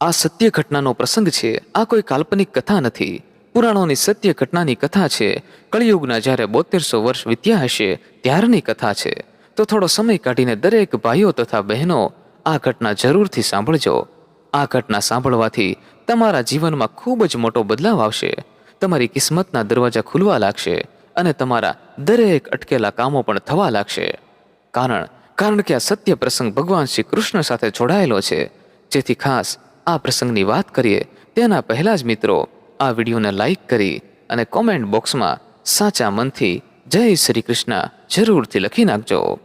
આ સત્ય ઘટનાનો પ્રસંગ છે. આ કોઈ કાલ્પનિક કથા નથી. પુરાણોની સત્ય ઘટનાની કથા છે. કળિયુગના જ્યારે બોતેરસો વર્ષ વીત્યા હશે, ત્યારની કથા છે. તો થોડો સમય કાઢીને દરેક ભાઈઓ તથા બહેનો આ ઘટના જરૂરથી સાંભળજો. આ ઘટના સાંભળવાથી તમારા જીવનમાં ખૂબ જ મોટો બદલાવ આવશે. તમારી કિસ્મતના દરવાજા ખુલવા લાગશે અને તમારા દરેક અટકેલા કામો પણ થવા લાગશે. કારણ કારણ કે આ સત્ય પ્રસંગ ભગવાન શ્રી કૃષ્ણ સાથે જોડાયેલો છે. જેથી ખાસ આ પ્રસંગની વાત કરીએ તેના પહેલા જ મિત્રો, આ વિડીયોને લાઈક કરી અને કોમેન્ટ બોક્સમાં સાચા મનથી જય શ્રી કૃષ્ણ જરૂરથી લખી નાખજો.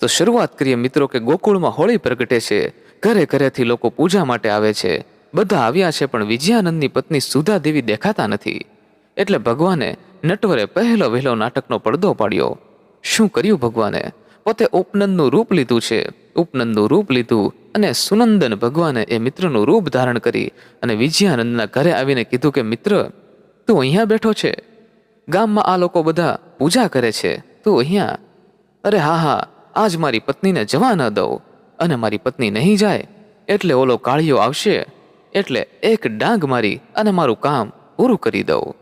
તો શરૂઆત કરીએ મિત્રો કે ગોકુળમાં હોળી પ્રગટે છે. ઘરે ઘરેથી લોકો પૂજા માટે આવે છે. બધા આવ્યા છે પણ વિજયાનંદની પત્ની સુધા દેવી દેખાતા નથી. એટલે ભગવાને નટવરે પહેલો વહેલો નાટકનો પડદો પાડ્યો. શું કર્યું ભગવાને? પોતે ઉપનંદનું રૂપ લીધું છે. ઉપનંદનું રૂપ લીધું અને સુનંદન ભગવાને એ મિત્રનું રૂપ ધારણ કરી અને વિજયાનંદના ઘરે આવીને કીધું કે, મિત્ર, તું અહીંયા બેઠો છે. ગામમાં આ લોકો બધા પૂજા કરે છે. તું અહીંયા. અરે હા હા, આજ મારી પત્નીને જવા ન દઉં. અને મારી પત્ની નહીં જાય, એટલે ઓલો કાળિયો આવશે. એટલે એક ડાંગ મારી અને મારું કામ પૂરું કરી દઉં.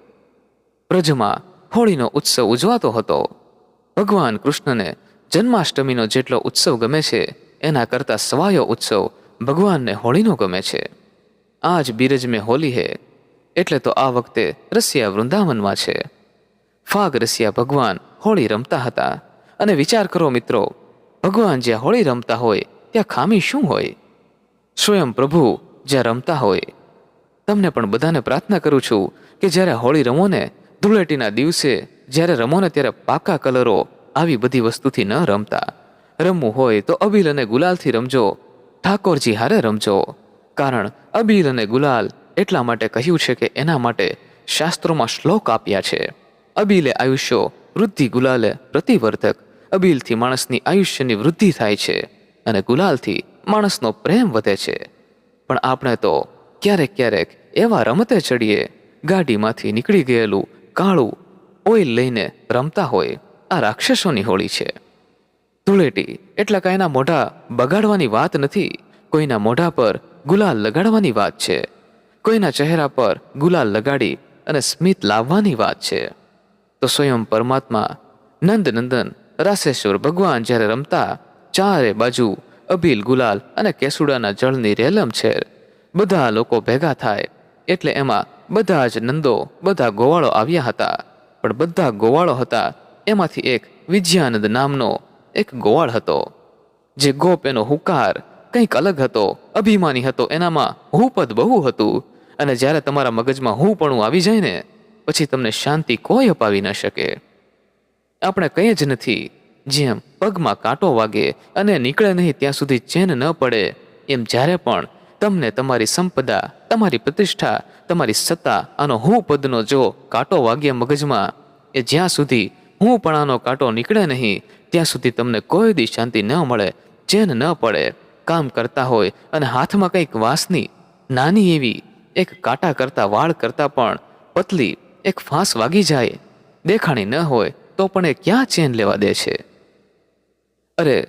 બ્રજમાં હોળીનો ઉત્સવ ઉજવાતો હતો. ભગવાન કૃષ્ણને જન્માષ્ટમીનો જેટલો ઉત્સવ ગમે છે, એના કરતાં સવાયો ઉત્સવ ભગવાનને હોળીનો ગમે છે. આજ બીરજ મેં હોલી હે, એટલે તો આ વખતે રસિયા વૃંદાવનમાં છે. ફાગ રસિયા ભગવાન હોળી રમતા હતા. અને વિચાર કરો મિત્રો, ભગવાન જ્યાં હોળી રમતા હોય, ત્યાં ખામી શું હોય? સ્વયં પ્રભુ જ્યાં રમતા હોય. તમને પણ બધાને પ્રાર્થના કરું છું કે જ્યારે હોળી રમો ને ધૂળેટીના દિવસે જ્યારે રમો ને ત્યારે પાકા કલરો આવી બધી વસ્તુથી ન રમતા. રમવું હોય તો અબીલ અને ગુલાલથી રમજો. ઠાકોરજી હારે રમજો. કારણ અબીલ અને ગુલાલ એટલા માટે કહ્યું છે કે એના માટે શાસ્ત્રોમાં શ્લોક આપ્યા છે. અબીલે આયુષ્યો વૃદ્ધિ ગુલાલે પ્રતિવર્ધક. અબીલથી માણસની આયુષ્યની વૃદ્ધિ થાય છે અને ગુલાલથી માણસનો પ્રેમ વધે છે. પણ આપણે તો ક્યારેક ક્યારેક એવા રમતે ચડીએ. ગાડીમાંથી નીકળી ગયેલું કાળું ઓઇલ લઈને રમતા હોય. આ રાક્ષસોની હોળી છે. ધૂળેટી એટલે કાંઈના મોઢા બગાડવાની વાત નથી. કોઈના મોઢા પર ગુલાલ લગાડવાની વાત છે. કોઈના ચહેરા પર ગુલાલ લગાડી અને સ્મિત લાવવાની વાત છે. તો સ્વયં પરમાત્મા નંદ નંદન રાસેશ્વર ભગવાન જ્યારે રમતા, ચારે બાજુ અભિલ ગુલાલ અને કેસુડાના જળની રેલમ છેર બધા લોકો ભેગા થાય. એટલે એમાં બધા જ નંદો, બધા ગોવાળો આવ્યા હતા. પણ બધા ગોવાળો હતા એમાંથી એક વિજયાનંદ નામનો એક ગોવાળ હતો, જે ગોપ એનો હુકાર કંઈક અલગ હતો, અભિમાની હતો, એનામાં હુપદ બહુ હતું. અને જ્યારે તમારા મગજમાં હું પણ આવી જાય ને, પછી તમને શાંતિ કોઈ અપાવી ન શકે. આપણે કંઈ જ નથી, જેમ પગમાં કાંટો વાગે અને નીકળે નહીં ત્યાં સુધી ચેન ન પડે, એમ જ્યારે પણ તમને તમારી સંપદા, તમારી પ્રતિષ્ઠા, તમારી સત્તા આનો હું પદનો જો કાંટો વાગ્યા મગજમાં, એ જ્યાં સુધી હું પણ આનો કાંટો નીકળે નહીં, ત્યાં સુધી તમને કોઈ દી શાંતિ ન મળે, ચેન ન પડે. કામ કરતા હોય અને હાથમાં કંઈક વાસની નાની એવી એક કાંટા કરતા, વાળ કરતા પણ પતલી એક ફાંસ વાગી જાય. દેખાણી ન હોય તો પણ એ ક્યાં ચેન લેવા દે છે? અરે,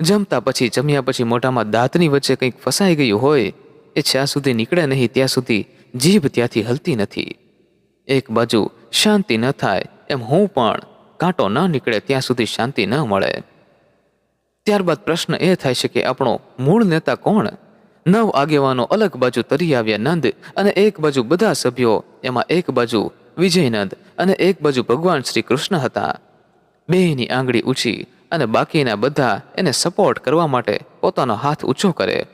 જમતા પછી, જમ્યા પછી મોઢામાં દાંતની વચ્ચે કંઈક ફસાઈ ગયું હોય, એ જ્યાં સુધી નીકળે નહીં, ત્યાં સુધી જીભ ત્યાંથી હલતી નથી. એક બાજુ શાંતિ ન થાય, એમ હું પણ કાંટો ન નીકળે, ત્યાં સુધી શાંતિ ન મળે. ત્યારબાદ પ્રશ્ન એ થાય છે કે આપણો મૂળ નેતા કોણ? નવ આગેવાનો અલગ બાજુ તરી આવ્યા નંદ અને એક બાજુ બધા સભ્યો, એમાં એક બાજુ વિજયનંદ અને એક બાજુ ભગવાન શ્રી કૃષ્ણ હતા. બેયની આંગળી ઊંચી અને બાકીના બધા એને સપોર્ટ કરવા માટે પોતાનો હાથ ઊંચો કરે.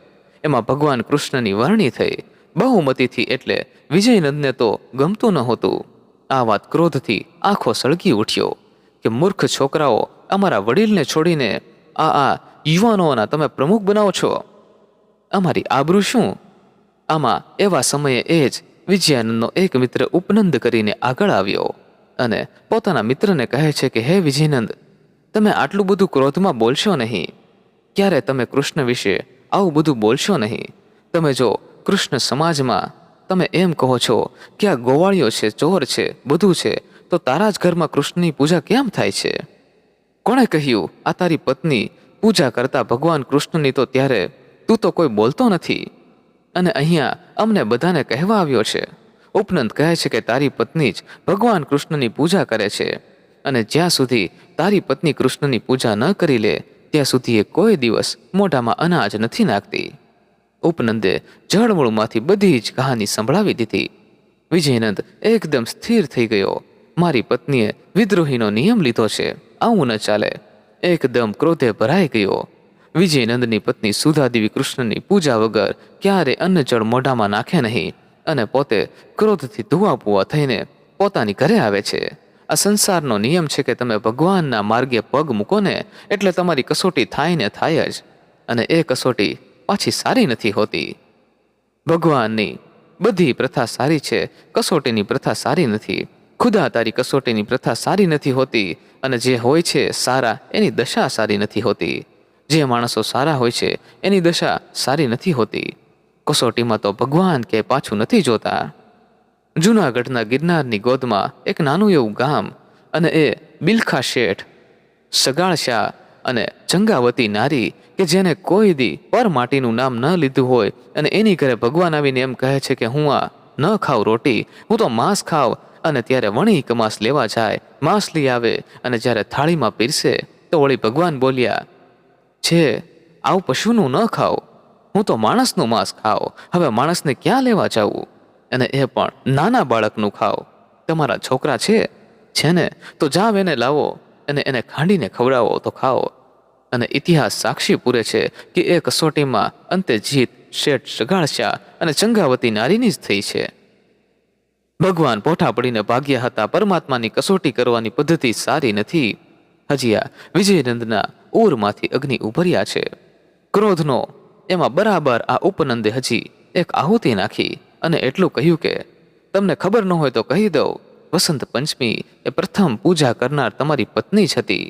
એમાં ભગવાન કૃષ્ણની વરણી થઈ. બહુમતીથી એટલે વિજયનંદને તો ગમતું નહોતું. આ વાત ક્રોધથી આંખો સળગી ઉઠ્યો. કે મૂર્ખ છોકરાઓ અમારા વડીલને છોડીને આ આ યુવાનોના તમે પ્રમુખ બનાવો છો? અમારી આબરૂ શું? આમાં એવા સમયે એ જ વિજયાનંદનો એક મિત્ર ઉપનંદ કરીને આગળ આવ્યો અને પોતાના મિત્રને કહે છે કે, હે વિજયનંદ, તમે આટલું બધું ક્રોધમાં બોલશો નહીં. ક્યારે તમે કૃષ્ણ વિશે આવું બધું બોલશો નહીં? તમે જો કૃષ્ણ સમાજમાં તમે એમ કહો છો કે આ ગોવાળીઓ છે, ચોર છે, બધું છે. તો તારા જ ઘરમાં કૃષ્ણની પૂજા કેમ થાય છે? કોણે કહ્યું, આ તારી પત્ની પૂજા કરતા ભગવાન કૃષ્ણની તો ત્યારે તું તો કોઈ બોલતો નથી. અને અહીંયા અમને બધાને કહેવા આવ્યો છે. ઉપનંદ કહે છે કે તારી પત્ની જ ભગવાન કૃષ્ણની પૂજા કરે છે. અને જ્યાં સુધી તારી પત્ની કૃષ્ણની પૂજા ન કરી લે, ત્યાં સુધી એ કોઈ દિવસ મોઢામાં અનાજ નથી નાખતી. ઉપનંદે જળમૂળમાંથી બધી જ કહાની સંભળાવી દીધી. વિજયનંદ એકદમ સ્થિર થઈ ગયો. મારી પત્નીએ વિદ્રોહીનો નિયમ લીધો છે. આવું ન ચાલે. એકદમ ક્રોધે ભરાઈ ગયો. વિજયનંદની પત્ની સુધાદેવી કૃષ્ણની પૂજા વગર ક્યારે અન્ન જળ મોઢામાં નાખે નહીં અને પોતે ક્રોધથી ધુઆપુઆ થઈને પોતાની ઘરે આવે છે. આ સંસારનો નિયમ છે કે તમે ભગવાનના માર્ગે પગ મૂકો ને એટલે તમારી કસોટી થાય ને થાય જ અને એ કસોટી પાછી સારી નથી હોતી. ભગવાનની બધી પ્રથા સારી છે, કસોટીની પ્રથા સારી નથી. ખુદા તારી કસોટીની પ્રથા સારી નથી હોતી અને જે હોય છે સારા, એની દશા સારી નથી હોતી. જે માણસો સારા હોય છે, એની દશા સારી નથી હોતી. કસોટીમાં તો ભગવાન કે પાછું નથી જોતા. જૂનાગઢના ગિરનારની ગોદમાં એક નાનું એવું ગામ અને એ બિલખા શેઠ, સગાળ શાહ અને જંગાવતી નારી કે જેને કોઈ દી પર માટીનું નામ ન લીધું હોય અને એની ઘરે ભગવાન આવીને એમ કહે છે કે હું આ ન ખાઉં રોટી, હું તો માંસ ખાવ અને ત્યારે વણી કમાસ લેવા જાય. માંસ લઈ આવે અને જ્યારે થાળીમાં પીરસે, તો વળી ભગવાન બોલ્યા, છે, આવું પશુનું ન ખાઓ. હું તો માણસનું માંસ ખાઓ. હવે માણસને ક્યાં લેવા જવું? અને એ પણ નાના બાળકનું ખાઓ. તમારા છોકરા છે? છે ને? તો જાવ એને લાવો અને એને ખાંડીને ખવડાવો તો ખાઓ. અને ઇતિહાસ સાક્ષી પૂરે છે કે એ કસોટીમાં અંતે જીત, શેઠ સગાળશા અને ચંગાવતી નારીની જ થઈ છે. ભગવાન પોઠા પડીને ભાગ્યા હતા. પરમાત્માની કસોટી કરવાની પદ્ધતિ સારી નથી. હજી આ વિજયનંદના ઉરમાંથી અગ્નિ ઉભર્યા છે. ક્રોધનો, એમાં બરાબર આ ઉપનંદે હજી એક આહુતિ નાખી અને એટલું કહ્યું કે, તમને ખબર ન હોય તો કહી દઉં, વસંત પંચમી એ પ્રથમ પૂજા કરનાર તમારી પત્ની જ હતી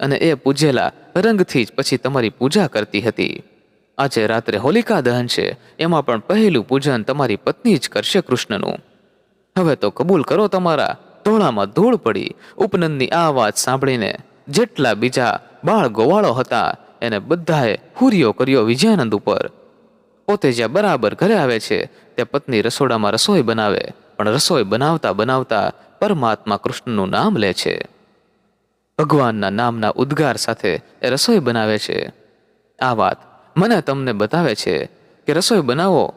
અને એ પૂજેલા રંગથી જ પછી તમારી પૂજા કરતી હતી. આજે રાત્રે હોલિકા દહન છે, એમાં પણ પહેલું પૂજન તમારી પત્ની જ કરશે કૃષ્ણનું. હવે તો કબૂલ કરો તમારા. ધોળામાં ધૂળ પડી. ઉપનંદની આ વાત સાંભળીને જેટલા બીજા બાળ ગોવાળો હતા, એને બધાએ હુરિયો કર્યો વિજયાનંદ ઉપર. પોતે જ્યાં બરાબર ઘરે આવે છે, ત્યાં પત્ની રસોડામાં રસોઈ બનાવે. પણ રસોઈ બનાવતા બનાવતા પરમાત્મા કૃષ્ણનું નામ લે છે. ભગવાનના નામના ઉદ્ગાર સાથે એ રસોઈ બનાવે છે. આ વાત મને તમને બતાવે છે કે રસોઈ બનાવો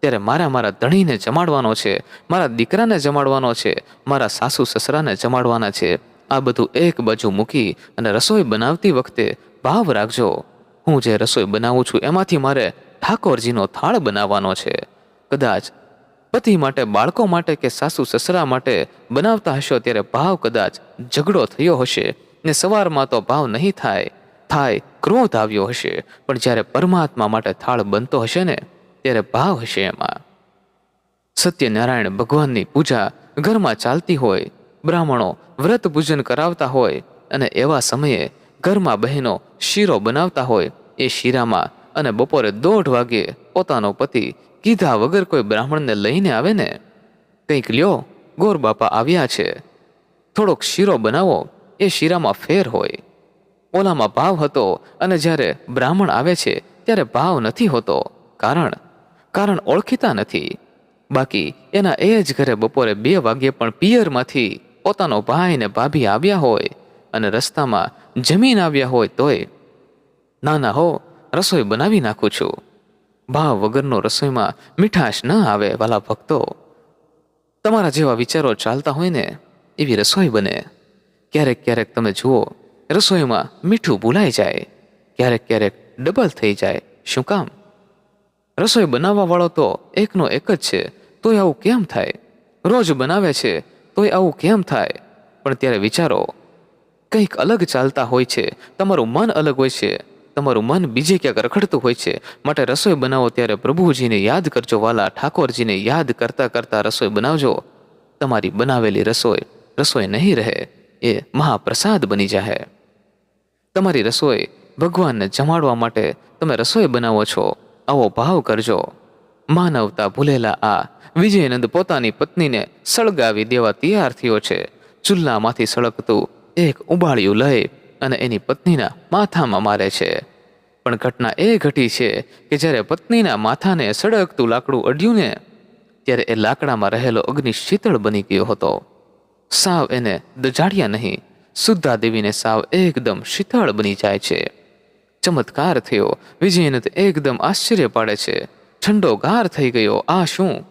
ત્યારે મારા મારા ધણીને જમાડવાનો છે, મારા દીકરાને જમાડવાનો છે, મારા સાસુ સસરાને જમાડવાના છે. આ બધું એક બાજુ મૂકી અને રસોઈ બનાવતી વખતે ભાવ રાખજો. હું જે રસોઈ બનાવું છું એમાંથી મારે ઠાકોરજીનો થાળ બનાવવાનો છે. કદાચ પતિ માટે, બાળકો માટે કે સાસુ સસરા માટે બનાવતા હશો ત્યારે ભાવ કદાચ ઝઘડો થયો હશે ને સવારમાં તો ભાવ નહીં થાય. થાય ક્રોધ આવ્યો હશે. પણ જ્યારે પરમાત્મા માટે થાળ બનતો હશે ને ત્યારે ભાવ હશે એમાં. સત્યનારાયણ ભગવાનની પૂજા ઘરમાં ચાલતી હોય, બ્રાહ્મણો વ્રત પૂજન કરાવતા હોય અને એવા સમયે ઘરમાં બહેનો શીરો બનાવતા હોય, એ શીરામાં અને બપોરે દોઢ વાગે પોતાનો પતિ કીધા વગર કોઈ બ્રાહ્મણને લઈને આવે ને? કંઈક લ્યો, ગોર બાપા આવ્યા છે. થોડોક શીરો બનાવો, એ શીરામાં ફેર હોય. ઓલામાં ભાવ હતો અને જ્યારે બ્રાહ્મણ આવે છે, ત્યારે ભાવ નથી હોતો. કારણ કારણ ઓળખીતા નથી. બાકી એના એ જ ઘરે બપોરે બે વાગ્યે પણ પિયરમાંથી પોતાનો ભાઈ ને ભાભી આવ્યા હોય અને રસ્તામાં જમીન આવ્યા હોય તોય. ના ના હો, રસોઈ બનાવી નાખું છું. ભાવ વગરનો રસોઈમાં મીઠાશ ન આવે, વાલા ભક્તો. તમારા જેવા વિચારો ચાલતા હોય ને, એવી રસોઈ બને. ક્યારેક ક્યારેક તમે જુઓ, રસોઈમાં મીઠું ભૂલાઈ જાય. ક્યારેક ક્યારેક ડબલ થઈ જાય. શું કામ? રસોઈ બનાવવા વાળો તો એકનો એક જ છે, તોય આવું કેમ થાય? રોજ બનાવે છે, તોય આવું કેમ થાય? પણ ત્યારે વિચારો, કંઈક અલગ ચાલતા હોય છે, તમારું મન અલગ હોય છે, તમારું મન બીજે ક્યાંક રખડતું હોય છે. માટે રસોઈ બનાવો ત્યારે પ્રભુજીને યાદ કરજો, વાલા ઠાકોરજીને યાદ કરતા કરતા રસોઈ બનાવજો. તમારી બનાવેલી રસોઈ રસોઈ નહીં રહે, એ મહાપ્રસાદ બની જાય તમારી રસોઈ ભગવાનને જમાડવા માટે તમે રસોઈ બનાવો છો. આવો ભાવ કરજો. માનવતા ભૂલેલા આ વિજયનંદ પોતાની પત્નીને સળગાવી દેવા તૈયાર થયો છે. ચૂલ્લામાંથી સળગતું એક ઉબાળ્યું લઈ અને એની પત્નીના માથામાં મારે છે. પણ ઘટના એ ઘટી છે કે જ્યારે પત્નીના માથાને સળગતું લાકડું અડ્યું ને, ત્યારે એ લાકડામાં રહેલો અગ્નિ શીતળ બની ગયો હતો. સાવ એને દજાડ્યા નહીં. સુદ્ધા દેવીને સાવ એકદમ શીતળ બની જાય છે. ચમત્કાર થયો. વિજયને એકદમ આશ્ચર્ય પાડે છે. ઠંડો ગાર થઈ ગયો. આ શું?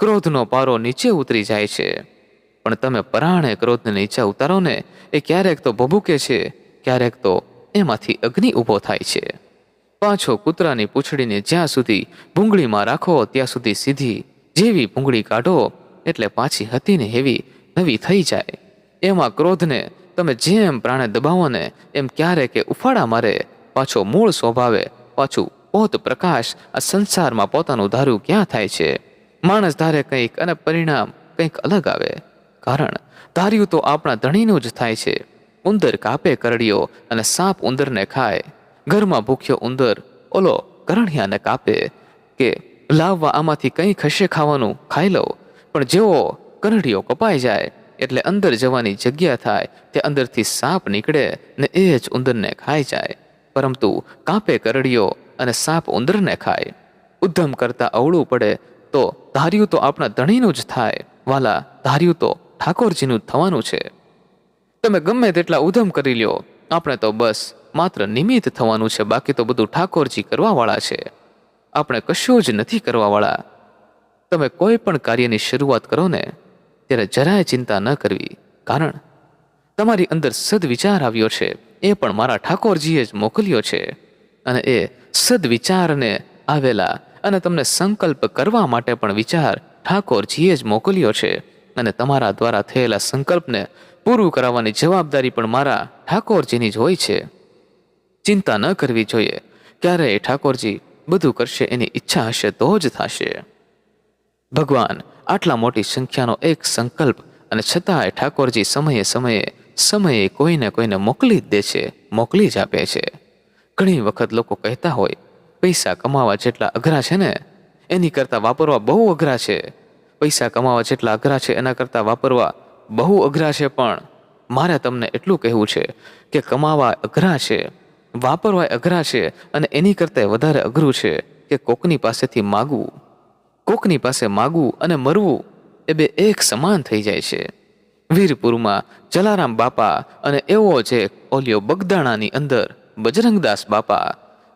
ક્રોધનો પારો નીચે ઉતરી જાય છે. પણ તમે પરાણે ક્રોધને નીચે ઉતારો ને, એ ક્યારેક તો ભભૂકે છે, ક્યારેક તો એમાંથી અગ્નિ ઊભો થાય છે. પાછો કૂતરાની પૂંછડીને જ્યાં સુધી ભૂંગળીમાં રાખો, ત્યાં સુધી સીધી જેવી ભૂંગળી કાઢો, એટલે પાછી હતી ને હેવી, નવી થઈ જાય. એમાં ક્રોધને તમે જેમ પ્રાણે દબાવો ને, એમ ક્યારેક એ ઉફાળા મારે પાછો મૂળ સ્વભાવે, પાછું પોત પ્રકાશ આ સંસારમાં પોતાનું ધાર્યું ક્યાં થાય છે? માણસ ધારે કંઈક અને પરિણામ કંઈક અલગ આવે. કારણ, ધાર્યું તો આપણા ધણીનું જ થાય છે. ઉંદર કાપે કરડીયો અને સાપ ઉંદરને ખાય. ઘરમાં ભૂખ્યો ઉંદર, ઓલો કરણિયાને કાપે કે, લાવવા આમાંથી કંઈ ખસે ખાવાનું, ખાઈ લઉં. પણ જેવો કરડિયો કપાઈ જાય, એટલે અંદર જવાની જગ્યા થાય તે અંદરથી સાપ નીકળે ને એ જ ઉંદરને ખાઈ જાય. પરંતુ કાપે કરડીઓ અને સાપ ઉંદરને ખાય. ઉદ્ધમ કરતા અવળું પડે તો ધાર્યું તો આપણા ધણીનું જ થાય. વાલા, ધાર્યું તો ઠાકોરજીનું જ થવાનું છે. તમે ગમે તેટલા ઉધમ કરી લ્યો. આપણે તો બસ માત્ર નિમિત્ત થવાનું છે. બાકી તો બધું ઠાકોરજી કરવાવાળા છે. આપણે કશું જ નથી કરવાવાળા. તમે કોઈ પણ કાર્યની શરૂઆત કરો ને, ત્યારે જરાય ચિંતા ન કરવી. કારણ, તમારી અંદર સદવિચાર આવ્યો છે. એ પણ મારા ઠાકોરજીએ જ મોકલ્યો છે. અને એ સદવિચારને આવેલા અને તમને સંકલ્પ કરવા માટે પણ વિચાર ઠાકોરજીએ જ મોકલ્યો છે. અને તમારા દ્વારા થયેલા સંકલ્પને પૂરું કરાવવાની જવાબદારી પણ મારા ઠાકોરજીની જ હોય છે. ચિંતા ન કરવી જોઈએ. ક્યારેય ઠાકોરજી બધું કરશે એની ઈચ્છા હશે તો જ થશે. ભગવાન, આટલા મોટી સંખ્યાનો એક સંકલ્પ અને છતાંય ઠાકોરજી સમયે સમયે સમયે કોઈને કોઈને મોકલી જ દે છે, મોકલી જ આપે છે. ઘણી વખત લોકો કહેતા હોય, પૈસા કમાવા જેટલા અઘરા છે ને, એની કરતાં વાપરવા બહુ અઘરા છે. પૈસા કમાવા જેટલા અઘરા છે, એના કરતાં વાપરવા બહુ અઘરા છે પણ મારે તમને એટલું કહેવું છે કે કમાવા અઘરા છે, વાપરવા અઘરા છે અને એની કરતાં વધારે અઘરું છે કે કોકની પાસેથી માગવું. કોકની પાસે માગવું અને મરવું એ બે એક સમાન થઈ જાય છે. વીરપુરમાં જલારામ બાપા અને એવો છે ઓલિયો બગદાણાની અંદર બજરંગદાસ બાપા.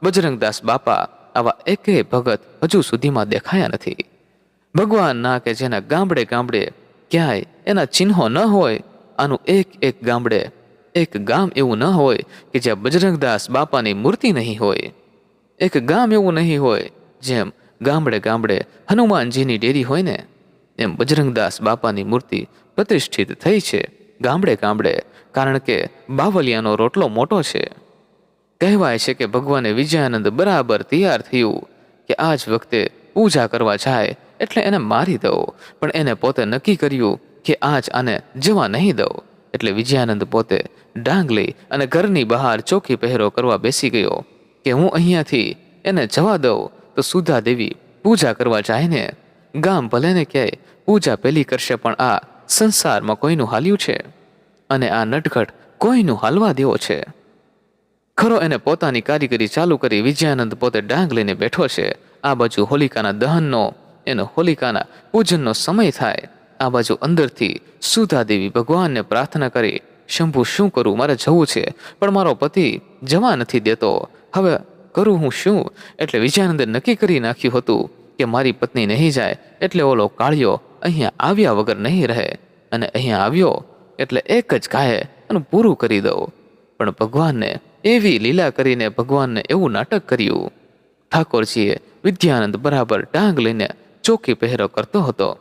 બજરંગદાસ બાપા આવા એકેય ભગત હજુ સુધીમાં દેખાયા નથી. ભગવાન ના કે જેના ગામડે ગામડે ક્યાંય એના ચિહ્નો ન હોય, આનું એક એક ગામડે, એક ગામ એવું ન હોય કે જ્યાં બજરંગદાસ બાપાની મૂર્તિ નહીં હોય. એક ગામ એવું નહીં હોય જેમ ગામડે ગામડે હનુમાનજીની ડેરી હોય ને એમ બજરંગદાસ બાપાની મૂર્તિ પ્રતિષ્ઠિત થઈ છે, ગામડે ગામડે, કારણ કે બાવલિયાનો રોટલો મોટો છે. કહેવાય છે કે ભગવાને વિજયાનંદ બરાબર તૈયાર થયું કે આ જ વખતે પૂજા કરવા જાય એટલે એને મારી દઉં, પણ એને પોતે નક્કી કર્યું કે આજ આને જવા નહીં દઉં. એટલે વિજયાનંદ પોતે ડાંગ લઈ અને ઘરની બહાર ચોકી પહેરો કરવા બેસી ગયો કે હું અહીંયાથી એને જવા દઉં, તો સુધા દેવી પૂજા કરવા જાય ને ગામ ભલે ને ક્યાંય પૂજા પેલી કરશે પણ આ સંસારમાં કોઈનું હાલ્યું છે? અને આ નટઘટ કોઈનું હાલવા દેવો છે? ખરો એને પોતાની કારીગરી ચાલુ કરી વિજયાનંદ પોતે ડાંગ લઈને બેઠો છે. આ બાજુ હોલિકાના દહનનો, એનો હોલિકાના પૂજનનો સમય થાય. આ બાજુ અંદરથી સુધાદેવી ભગવાનને પ્રાર્થના કરી, શંભુ, શું કરું? મારે જવું છે, પણ મારો પતિ જવા નથી દેતો. હવે કરું હું શું? એટલે વિજયાનંદે નક્કી કરી નાખ્યું હતું કે મારી પત્ની નહીં જાય, એટલે ઓલો કાળિયો અહીંયા આવ્યા વગર નહીં રહે. અને અહીંયા આવ્યો, એટલે એક જ કાહે અને પૂરું કરી દઉં. પણ ભગવાનને એવી લીલા કરીને ભગવાનને એવું નાટક કર્યું. ઠાકોરજીએ વિદ્યાનંદ બરાબર ડાંગ લઈને ચોકી પહેરો કરતો હતો.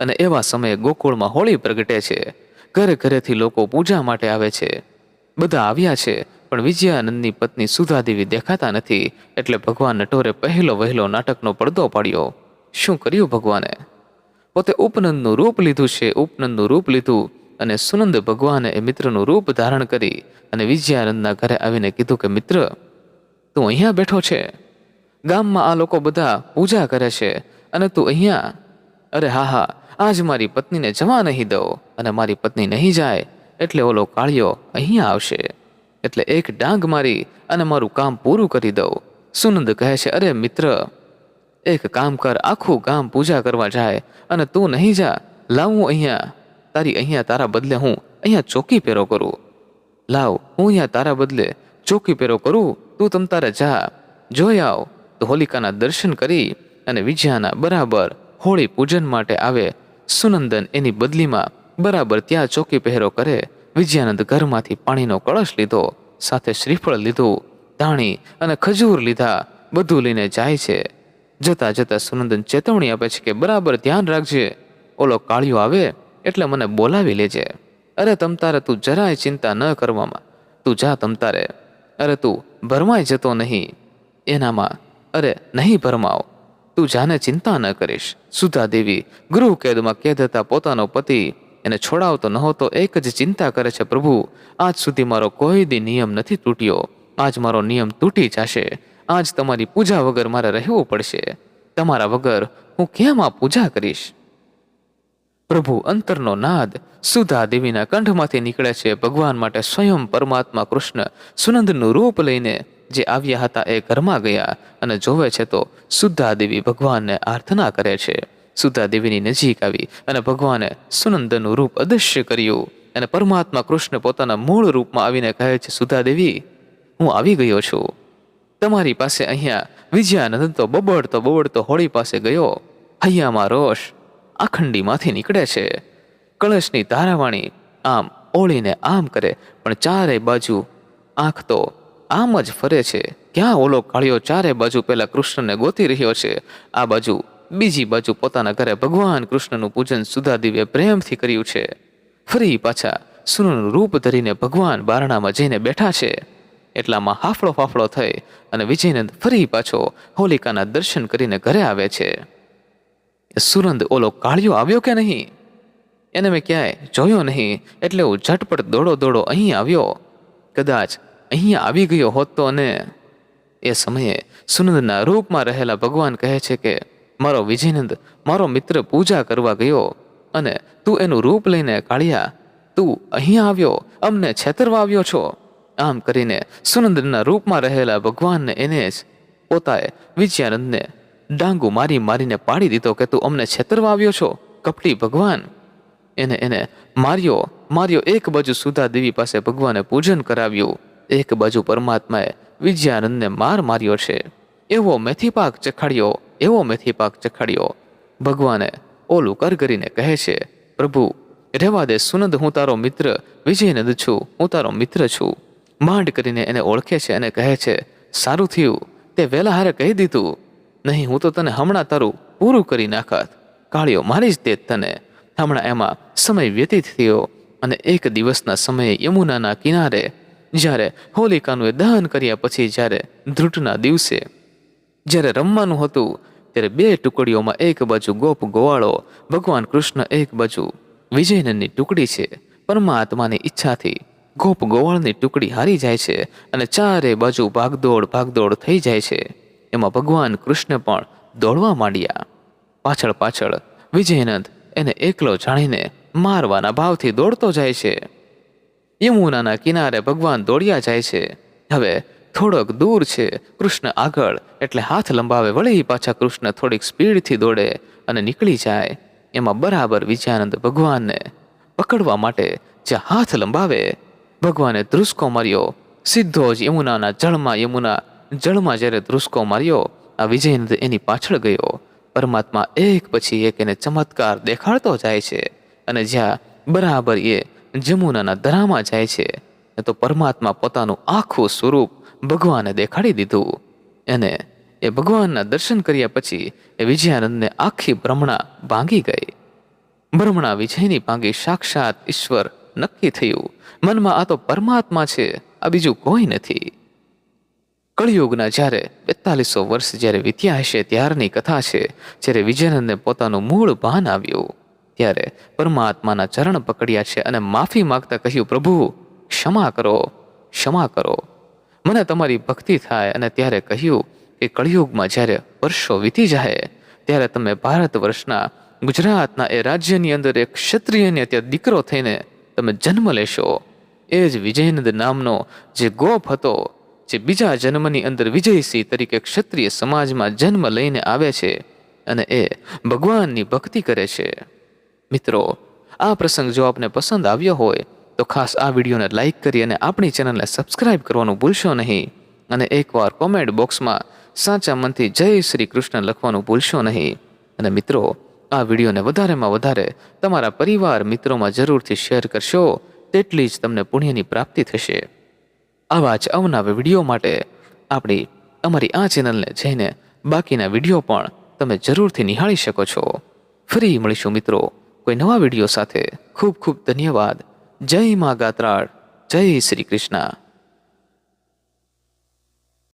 અને એવા સમયે ગોકુળમાં હોળી પ્રગટે છે. ઘરે ઘરેથી લોકો પૂજા માટે આવે છે. બધા આવ્યા છે. પણ વિજયાનંદની પત્ની સુધાદેવી દેખાતા નથી એટલે ભગવાન નટોરે પહેલો વહેલો નાટકનો પડદો પાડ્યો. શું કર્યું ભગવાને? પોતે ઉપનંદનું રૂપ લીધું છે, ઉપનંદનું રૂપ લીધું અને સુનંદ ભગવાને એ મિત્રનું રૂપ ધારણ કરી અને વિજયાનંદના ઘરે આવીને કીધું કે, મિત્ર, તું અહીંયા બેઠો છે. ગામમાં આ લોકો બધા પૂજા કરે છે અને તું અહીંયા અરે હા હા, આજ મારી પત્નીને જવા નહીં દઉં અને મારી પત્ની નહીં જાય એટલે ઓલો કાળિયો અહીંયા આવશે. એટલે એક ડાંગ મારી અને મારું કામ પૂરું કરી દઉં. સુનંદ કહે છે, અરે મિત્ર, એક કામ કર, આખું ગામ પૂજા કરવા જાય અને તું નહીં જા, લાવું અહીંયા. તારી અહીંયા તારા બદલે હું અહીંયા ચોકી પેરો કરું. લાવ, હું અહીંયા તારા બદલે ચોકી પેરો કરું. તું તમ તારે જા. જોઈ આવ. તો હોલિકાના દર્શન કરી અને વિજયાના બરાબર હોળી પૂજન માટે આવે. સુનંદન એની બદલીમાં બરાબર ત્યાં ચોકી પહેરો કરે. વિજયાનંદ ઘરમાંથી પાણીનો કળશ લીધો, સાથે શ્રીફળ લીધું, ધાણી અને ખજૂર લીધા, બધું લઈને જાય છે. જતા જતા સુનંદન ચેતવણી આપે છે કે બરાબર ધ્યાન રાખજે. ઓલો કાળિયો આવે એટલે મને બોલાવી લેજે. અરે તમતારે તું જરાય ચિંતા ન કરવામાં. તું જા તમતારે અરે તું ભરમાઈ જતો નહીં. એનામાં, અરે નહીં ભરમાવ. તું જાને ચિંતા ન કરીશ. સુધા દેવી ગૃહ કેદમાં કેદ હતા પોતાનો પતિ. એને છોડાવતો નહોતો, એક જ ચિંતા કરે છે, પ્રભુ, આજ સુધી મારો કોઈ દી નિયમ નથી તૂટ્યો. આજ મારો નિયમ તૂટી જશે. આજ તમારી પૂજા વગર મારે રહેવું પડશે. તમારા વગર હું કેમ આ પૂજા કરીશ? પ્રભુ, અંતરનો નાદ સુધા દેવીના કંઠમાંથી નીકળે છે. ભગવાન માટે સ્વયં પરમાત્મા કૃષ્ણ સુનંદનું રૂપ લઈને જે આવ્યા હતા એ ઘરમાં ગયા અને જોવે છે તો સુધા દેવી ભગવાનને આર્થના કરે છે. સુધા દેવીની નજીક આવી અને ભગવાને સુનંદનું રૂપ અદૃશ્ય કર્યું. અને પરમાત્મા કૃષ્ણ પોતાના મૂળ રૂપમાં આવીને કહે છે સુધા દેવી હું આવી ગયો છું. તમારી પાસે અહીંયા વિજયાનંદ તો બબડતો બબડતો હોળી પાસે ગયો. હૈયામાં રોષ આખંડીમાંથી નીકળે છે. કળશની ધારાવાણી આમ ઓળીને આમ કરે, પણ ચારે બાજુ આંખ તો આમ જ ફરે છે. ક્યાં ઓલો કાળિયો ચારે બાજુ પેલા કૃષ્ણને ગોતી રહ્યો છે? આ બાજુ બીજી બાજુ પોતાના ઘરે ભગવાન કૃષ્ણનું પૂજન સુધાદેવીએ પ્રેમથી કર્યું છે. ફરી પાછા સુનનું રૂપ ધરીને ભગવાન બારણામાં જઈને બેઠા છે. એટલામાં હાફળો ફાફળો થઈ અને વિજયનંદ ફરી પાછો હોલિકાના દર્શન કરીને ઘરે આવે છે. સુરંદ ઓલો કાળિયો આવ્યો કે નહીં? એને મેં ક્યાંય જોયો નહીં, એટલે હું ઝટપટ દોડો દોડો અહીં આવ્યો. કદાચ અહીંયા આવી ગયો હોત તો અને એ સમયે સુનંદના રૂપમાં રહેલા ભગવાન કહે છે કે મારો વિજયનંદ મારો મિત્ર પૂજા કરવા ગયો અને તું એનું રૂપ લઈને કાળિયા, તું અહીંયા આવ્યો, અમને છેતરવા આવ્યો છો. આમ કરીને સુનંદના રૂપમાં રહેલા ભગવાનને એને જ પોતાએ વિજયાનંદને ડાંગુ મારી મારીને પાડી દીધો કે તું અમને છેતરવા આવ્યો છો, કપટી ભગવાન. એને એને માર્યો માર્યો એક બાજુ સુધા દેવી પાસે ભગવાને પૂજન કરાવ્યું, એક બાજુ પરમાત્માએ વિજયાનંદને માર માર્યો છે. એવો મેથી પાક ચખાડ્યો, એવો મેથી પાક ચખાડ્યો. ભગવાને ઓલું કર કરીને કહે છે, પ્રભુ, રહેવા દે સુનંદ, હું તારો મિત્ર વિજયનંદ છું, હું તારો મિત્ર છું. માંડ કરીને એને ઓળખે છે અને કહે છે, સારું થયું, તે વહેલા હારે કહી દીધું. નહીં, હું તો તને હમણાં તારું પૂરું કરી નાખત. કાળિયો મારી જ દેત તને. હમણાં એમાં સમય વ્યતીત થયો અને એક દિવસના સમયે યમુનાના કિનારે જ્યારે હોલિકાનું દહન કર્યા પછી જ્યારે ધ્રુટના દિવસે જ્યારે રમવાનું હતું, ત્યારે બે ટુકડીઓમાં એક બાજુ ગોપ ગોવાળો, ભગવાન કૃષ્ણ એક બાજુ વિજયનંદની ટુકડી છે, પરમાત્માની ઈચ્છાથી ગોપ ગોવાળની ટુકડી હારી જાય છે અને ચારે બાજુ ભાગદોડ ભાગદોડ થઈ જાય છે. એમાં ભગવાન કૃષ્ણ પણ દોડવા માંડ્યા. પાછળ પાછળ વિજયનંદ એને એકલો જાણીને મારવાના ભાવથી દોડતો જાય છે. યમુનાના કિનારે ભગવાન દોડ્યા જાય છે. હવે થોડોક દૂર છે. કૃષ્ણ આગળ. એટલે હાથ લંબાવે, વળી પાછા કૃષ્ણ થોડીક સ્પીડથી દોડે અને નીકળી જાય. એમાં બરાબર વિજયાનંદ ભગવાનને પકડવા માટે જ્યાં હાથ લંબાવે, ભગવાને ધ્રુસકો માર્યો. સીધો જ યમુનાના જળમાં, યમુના જળમાં જ્યારે ધ્રુસકો માર્યો, આ વિજયનંદ એની પાછળ ગયો. પરમાત્મા એક પછી એક એને ચમત્કાર દેખાડતો જાય છે અને જ્યાં બરાબર એ જમુનાના દરામાં જાય છે. તો પરમાત્મા પોતાનું આખું સ્વરૂપ ભગવાને દેખાડી દીધું. એને એ ભગવાનના દર્શન કર્યા પછી એ વિજયાનંદને આખી ભ્રમણા ભાંગી ગઈ. ભ્રમણા વિજયની ભાંગી સાક્ષાત ઈશ્વર નક્કી થયું. મનમાં આ તો પરમાત્મા છે, આ બીજું કોઈ નથી. કળિયુગના જ્યારે બેતાલીસો વર્ષ જ્યારે વીત્યા હશે ત્યારની કથા છે, જ્યારે વિજયાનંદને પોતાનું મૂળ ભાન આવ્યું. ત્યારે પરમાત્માના ચરણ પકડ્યા છે અને માફી માંગતા કહ્યું, પ્રભુ, ક્ષમા કરો ક્ષમા કરો. મને તમારી ભક્તિ થાય અને ત્યારે કહ્યું કે કળિયુગમાં જ્યારે વર્ષો વીતી જાય, ત્યારે તમે ભારત વર્ષના ગુજરાતના એ રાજ્યની અંદર એક ક્ષત્રિયને ત્યાં દીકરો થઈને તમે જન્મ લેશો. એ જ વિજયનંદ નામનો જે ગોપ હતો, જે બીજા જન્મની અંદર વિજયસિંહ તરીકે ક્ષત્રિય સમાજમાં જન્મ લઈને આવે છે અને એ ભગવાનની ભક્તિ કરે છે. મિત્રો, આ પ્રસંગ જો આપને પસંદ આવ્યો હોય તો ખાસ આ વિડીયોને લાઇક કરી અને આપણી ચેનલને સબસ્ક્રાઇબ કરવાનું ભૂલશો નહીં. અને એકવાર કોમેન્ટ બોક્સમાં સાચા મનથી જય શ્રી કૃષ્ણ લખવાનું ભૂલશો નહીં. અને મિત્રો, આ વિડીયોને વધારેમાં વધારે તમારા પરિવાર મિત્રોમાં જરૂરથી શેર કરશો, તેટલી જ તમને પુણ્યની પ્રાપ્તિ થશે. આવા જ અવનવા વીડિયો માટે આપણી, અમારી આ ચેનલને જઈને બાકીના વીડિયો પણ તમે જરૂરથી નિહાળી શકો છો. ફરી મળીશું મિત્રો, કોઈ નવા વીડિયો સાથે. ખૂબ ખૂબ ધન્યવાદ. જય મા ગાત્રાળ. જય શ્રી કૃષ્ણ.